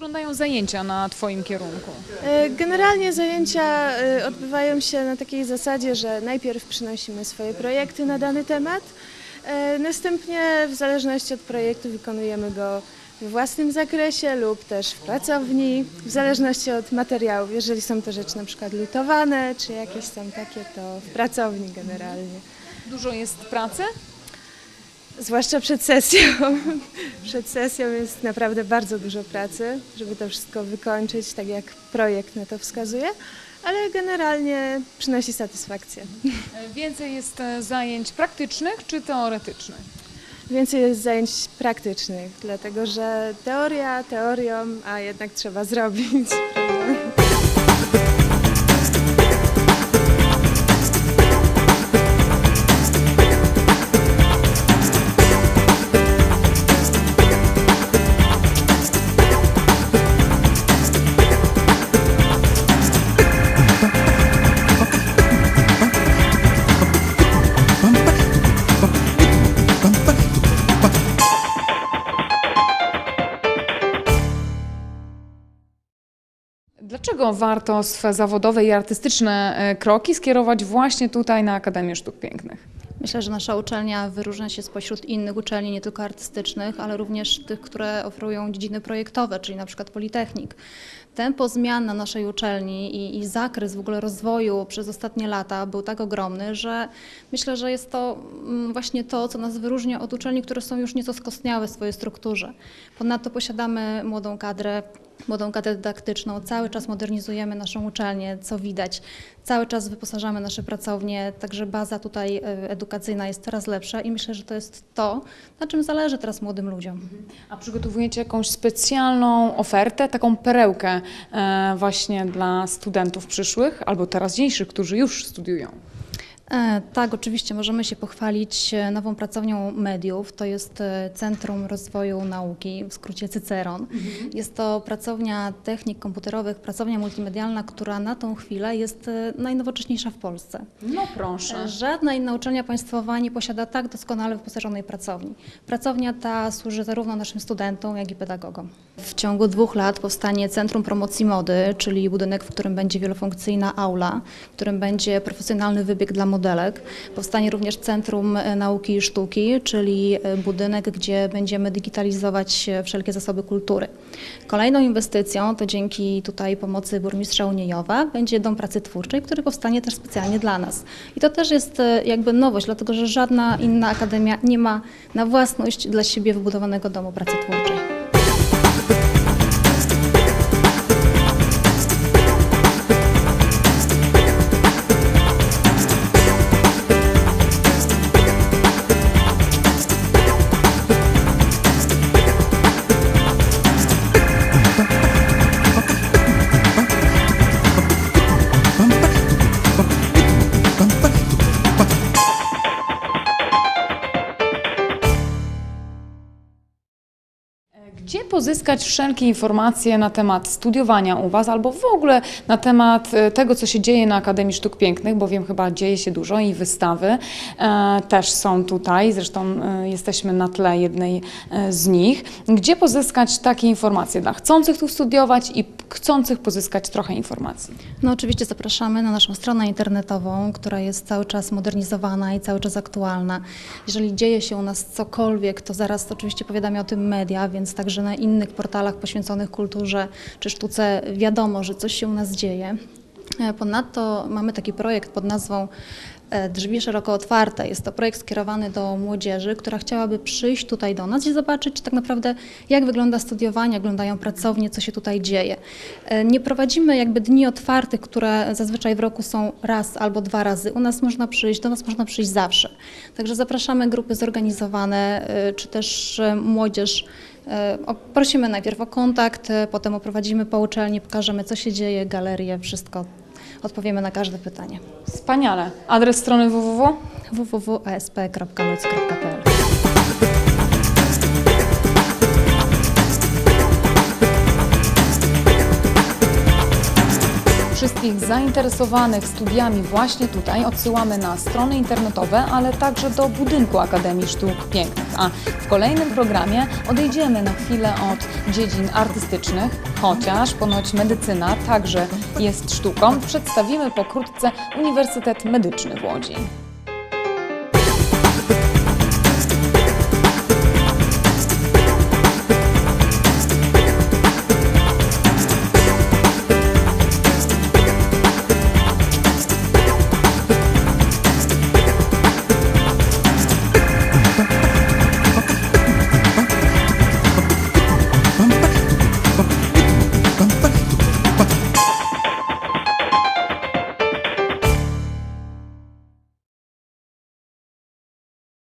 wyglądają zajęcia na Twoim kierunku? E, Generalnie zajęcia e, odbywają się na takiej zasadzie, że najpierw przynosimy swoje projekty na dany temat, e, następnie w zależności od projektu wykonujemy go we własnym zakresie lub też w pracowni, w zależności od materiałów. Jeżeli są to rzeczy na przykład lutowane, czy jakieś tam takie, to w pracowni generalnie. Dużo jest pracy? Zwłaszcza przed sesją. Przed sesją jest naprawdę bardzo dużo pracy, żeby to wszystko wykończyć, tak jak projekt na to wskazuje, ale generalnie przynosi satysfakcję. Więcej jest e, zajęć praktycznych czy teoretycznych? Więcej jest zajęć praktycznych, dlatego że teoria teorią, a jednak trzeba zrobić. Dlaczego warto swe zawodowe i artystyczne e, kroki skierować właśnie tutaj na Akademię Sztuk Pięknych? Myślę, że nasza uczelnia wyróżnia się spośród innych uczelni, nie tylko artystycznych, ale również tych, które oferują dziedziny projektowe, czyli na przykład Politechnik. Tempo zmian na naszej uczelni i, i zakres w ogóle rozwoju przez ostatnie lata był tak ogromny, że myślę, że jest to mm, właśnie to, co nas wyróżnia od uczelni, które są już nieco skostniałe w swojej strukturze. Ponadto posiadamy młodą kadrę, młodą kadrę dydaktyczną, cały czas modernizujemy naszą uczelnię, co widać. Cały czas wyposażamy nasze pracownie, także baza tutaj e, edukacyjna jest coraz lepsza i myślę, że to jest to, na czym zależy teraz młodym ludziom. A przygotowujecie jakąś specjalną ofertę, taką perełkę e, właśnie dla studentów przyszłych albo teraźniejszych, którzy już studiują? E, Tak, oczywiście możemy się pochwalić e, nową pracownią mediów. To jest e, Centrum Rozwoju Nauki, w skrócie Cyceron. Jest to pracownia technik komputerowych, pracownia multimedialna, która na tą chwilę jest najnowocześniejsza w Polsce. No proszę. Żadna inna uczelnia państwowa nie posiada tak doskonale wyposażonej pracowni. Pracownia ta służy zarówno naszym studentom, jak i pedagogom. W ciągu dwóch lat powstanie Centrum Promocji Mody, czyli budynek, w którym będzie wielofunkcyjna aula, w którym będzie profesjonalny wybieg dla modelek. Powstanie również Centrum e, Nauki i Sztuki, czyli e, budynek, gdzie będziemy digitalizować e, wszelkie zasoby kultury. Kolejną inwestycją, to dzięki tutaj pomocy burmistrza Uniejowa, będzie Dom Pracy Twórczej, który powstanie też specjalnie dla nas. I to też jest jakby nowość, dlatego że żadna inna akademia nie ma na własność dla siebie wybudowanego Domu Pracy Twórczej. Pozyskać wszelkie informacje na temat studiowania u Was albo w ogóle na temat e, tego, co się dzieje na Akademii Sztuk Pięknych, bo wiem, chyba dzieje się dużo i wystawy e, też są tutaj, zresztą e, jesteśmy na tle jednej z nich. Gdzie pozyskać takie informacje dla chcących tu studiować i chcących pozyskać trochę informacji? No oczywiście zapraszamy na naszą stronę internetową, która jest cały czas modernizowana i cały czas aktualna. Jeżeli dzieje się u nas cokolwiek, to zaraz oczywiście powiadamia o tym media, więc także na innych portalach poświęconych kulturze czy sztuce wiadomo, że coś się u nas dzieje. E, Ponadto mamy taki projekt pod nazwą Drzwi szeroko otwarte. Jest to projekt skierowany do młodzieży, która chciałaby przyjść tutaj do nas i zobaczyć tak naprawdę, jak wygląda studiowanie, jak wyglądają pracownie, co się tutaj dzieje. E, Nie prowadzimy jakby dni otwartych, które zazwyczaj w roku są raz albo dwa razy. U nas można przyjść, do nas można przyjść zawsze. Także zapraszamy grupy zorganizowane, e, czy też e, młodzież. E, Prosimy najpierw o kontakt, e, potem oprowadzimy po uczelni, pokażemy co się dzieje, galerię, wszystko. Odpowiemy na każde pytanie. Wspaniale. Adres strony www? www.asp.luc.pl Wszystkich zainteresowanych studiami właśnie tutaj odsyłamy na strony internetowe, ale także do budynku Akademii Sztuk Pięknych. A w kolejnym programie odejdziemy na chwilę od dziedzin artystycznych, chociaż ponoć medycyna także jest sztuką. Przedstawimy pokrótce Uniwersytet Medyczny w Łodzi.